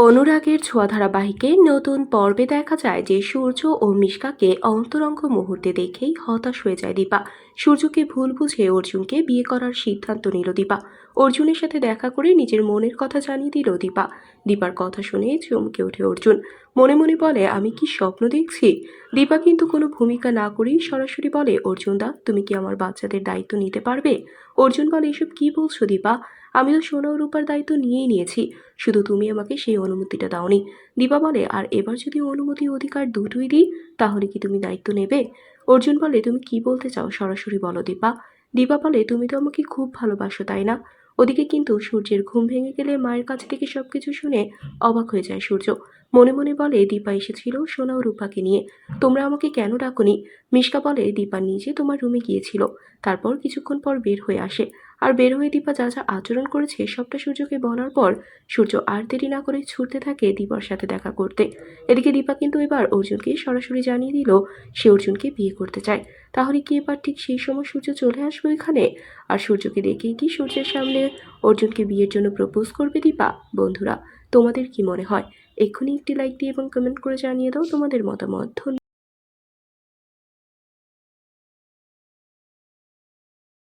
অনুরাগের ছোঁয়া ধারাবাহিকের নতুন পর্বে দেখা যায় যে সূর্য ও মিশকাকে অন্তরঙ্গ মুহূর্তে দেখেই হতাশ হয়ে যায় দীপা। সূর্যকে ভুল বুঝে অর্জুনকে বিয়ে করার সিদ্ধান্ত নিল দীপা। অর্জুনের সাথে দেখা করে নিজের মনের কথা জানিয়ে দিল দীপা। দীপার কথা শুনে চমকে ওঠে অর্জুন। মনে মনে বলে, আমি কি স্বপ্ন দেখছি? দীপা কিন্তু কোনো ভূমিকা না করেই সরাসরি বলে অর্জুন দা তুমি কি আমার বাচ্চাদের দায়িত্ব নিতে পারবে? অর্জুন বলে, এসব কি বলছো দীপা? আমি তো সোনা রূপার দায়িত্ব নিয়েই নিয়েছি। শুধু তুমি আমাকে সেই অনুমতিটা দাওনি। দীপা বলে, আর এবার যদি অনুমতি অধিকার দুটোই দিই, তাহলে কি তুমি দায়িত্ব নেবে? অর্জুন বলে, তুমি কি বলতে চাও সরাসরি বলো দীপা। দীপা বলে, তুমি তো আমাকে খুব ভালোবাসো, তাই না? ওদিকে কিন্তু সূর্যের ঘুম ভেঙে গেলে মায়ের কাছ থেকে সবকিছু শুনে অবাক হয়ে যায় সূর্য। মনে মনে বলে, দীপা এসেছিল, সোনা ও রূপাকে নিয়ে। তোমরা আমাকে কেন ডাকনি? মিশকা বলে, দীপা নিজে তোমার রুমে গিয়েছিল। তারপর কিছুক্ষণ পর বের হয়ে আসে। আর বের হয়ে দীপা যা যা আচরণ করেছে, সবটা সূর্যকে বলার পর সূর্য আর দেরি না করে ছুটতে থাকে দীপার সাথে দেখা করতে। এদিকে দীপা কিন্তু এবার অর্জুনকে সরাসরি জানিয়ে দিল, সে অর্জুনকে বিয়ে করতে চায়। তাহলে কি এবার ঠিক সেই সময় সূর্য চলে আসবে এখানে? আর সূর্যকে দেখেই কি সূর্যের সামনে অর্জুনকে বিয়ের জন্য প্রপোজ করবে দীপা? বন্ধুরা তোমাদের কি মনে হয়? এক্ষুনি একটি লাইক দিয়ে এবং কমেন্ট করে জানিয়ে দাও তোমাদের মতামত।